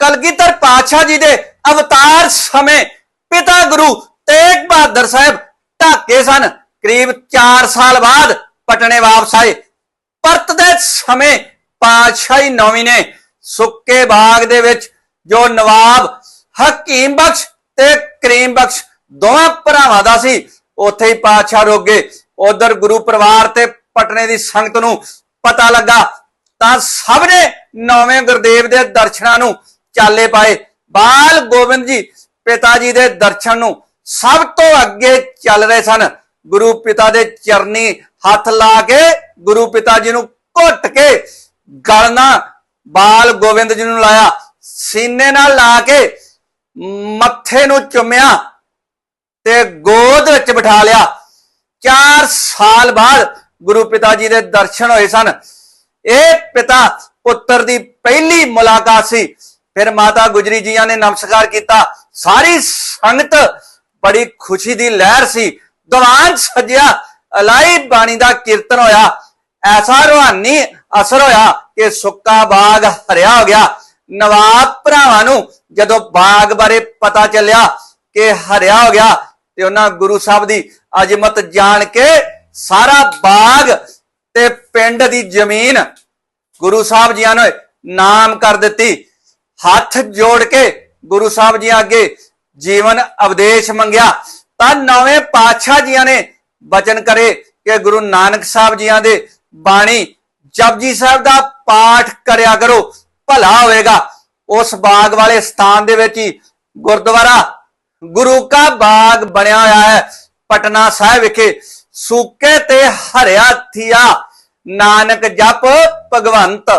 ਕਲਗੀਧਰ ਪਾਤਸ਼ਾਹ ਜੀ ਦੇ ਅਵਤਾਰ ਸਮੇਂ ਪਿਤਾ ਗੁਰੂ ਤੇਗ ਬਹਾਦਰ ਸਾਹਿਬ ਢਾਕੇ ਸਨ। ਕਰੀਬ 4 ਸਾਲ ਬਾਅਦ ਪਟਨੇ ਵਾਪਸ ਆਏ। ਪਰਤਦੇ ਸਮੇਂ ਪਾਤਸ਼ਾਹੀ ਨੌਵੀਂ ਨੇ ਸੁੱਕੇ ਬਾਗ ਦੇ ਵਿੱਚ ਜੋ ਨਵਾਬ ਹਕੀਮ ਬਖਸ਼ ਤੇ ਕਰੀਮ ਬਖਸ਼ ਦੋਵਾਂ ਭਰਾਵਾਂ ਦਾ ਸੀ, ਉੱਥੇ ਹੀ ਪਾਤਸ਼ਾਹ ਰੋਗੇ ਉਧਰ ਗੁਰੂ ਪਰਿਵਾਰ ਤੇ ਪਟਨੇ ਦੀ ਸੰਗਤ ਨੂੰ ਪਤਾ ਲੱਗਾ ਤਾਂ ਸਭ ਨੇ ਨੌਵੇਂ ਗੁਰਦੇਵ ਦੇ ਦਰਸ਼ਨਾਂ ਨੂੰ ਚਾਲੇ ਪਾਏ। ਬਾਲ ਗੋਬਿੰਦ ਜੀ, ਪਿਤਾ ਜੀ ਦੇ ਦਰਸ਼ਨ ਨੂੰ ਸਭ ਤੋਂ ਅੱਗੇ ਚੱਲ ਰਹੇ ਸਨ। ਗੁਰੂ ਪਿਤਾ ਦੇ ਚਰਨੀ ਹੱਥ ਲਾ ਕੇ ਗੁਰੂ ਪਿਤਾ ਜੀ ਨੂੰ ਘੁੱਟ ਕੇ ਗਲਨਾ ਬਾਲ ਗੋਬਿੰਦ ਜੀ ਨੂੰ ਲਾਇਆ। ਸੀਨੇ ਨਾਲ ਲਾ ਕੇ ਮੱਥੇ ਨੂੰ ਚੁੰਮਿਆ ਤੇ ਗੋਦ ਵਿੱਚ ਬਿਠਾ ਲਿਆ। 4 ਸਾਲ ਬਾਅਦ ਗੁਰੂ ਪਿਤਾ ਜੀ ਦੇ ਦਰਸ਼ਨ ਹੋਏ ਸਨ। ਇਹ ਪਿਤਾ ਪੁੱਤਰ ਦੀ ਪਹਿਲੀ ਮੁਲਾਕਾਤ ਸੀ। ਫਿਰ ਮਾਤਾ ਗੁਜਰੀ ਜੀਆਂ ਨੇ ਨਮਸਕਾਰ ਕੀਤਾ। ਸਾਰੀ ਸੰਗਤ ਬੜੀ ਖੁਸ਼ੀ ਦੀ ਲਹਿਰ ਸੀ। ਦੀਵਾਨ ਸਜਿਆ ਅਲਾਈ ਬਾਣੀ ਦਾ ਕੀਰਤਨ ਹੋਇਆ। ਐਸਾ ਰੂਹਾਨੀ ਅਸਰ ਹੋਇਆ ਕਿ ਸੁੱਕਾ ਬਾਗ ਹਰਿਆ ਹੋ ਗਿਆ। ਨਵਾਬ ਭਰਾਵਾਂ ਨੂੰ ਜਦੋਂ ਬਾਗ ਬਾਰੇ ਪਤਾ ਚੱਲਿਆ ਕਿ ਹਰਿਆ ਹੋ ਗਿਆ ਤੇ ਉਹਨਾਂ ਗੁਰੂ ਸਾਹਿਬ ਦੀ ਅਜ਼ਮਤ ਜਾਣ ਕੇ ਸਾਰਾ ਬਾਗ ਤੇ ਪਿੰਡ ਦੀ ਜ਼ਮੀਨ ਗੁਰੂ ਸਾਹਿਬ ਜੀਆਂ ਨੇ ਨਾਮ ਕਰ ਦਿੱਤੀ। ਹੱਥ ਜੋੜ ਕੇ ਗੁਰੂ ਸਾਹਿਬ ਜੀ ਅੱਗੇ ਜੀਵਨ ਉਪਦੇਸ਼ ਮੰਗਿਆ। ਤਾਂ ਨਵੇਂ ਪਾਤਸ਼ਾਹ ਜੀਆਂ ਨੇ ਬਚਨ ਕਰੇ ਕਿ ਗੁਰੂ ਨਾਨਕ ਸਾਹਿਬ ਜੀਆਂ ਦੇ ਬਾਣੀ ਜਪਜੀ ਸਾਹਿਬ ਦਾ ਪਾਠ ਕਰਿਆ ਕਰੋ, ਭਲਾ ਹੋਵੇਗਾ। ਉਸ ਬਾਗ ਵਾਲੇ ਸਥਾਨ ਦੇ ਵਿੱਚ ਹੀ ਗੁਰਦੁਆਰਾ, ਗੁਰੂ ਕਾ ਬਾਗ ਬਣਿਆ ਹੋਇਆ ਹੈ। ਪਟਨਾ ਸਾਹਿਬ ਵਿਖੇ ਸੂਕੇ ਤੇ ਹਰਿਆ ਥੀਆ। ਨਾਨਕ ਜਪ ਭਗਵੰਤ।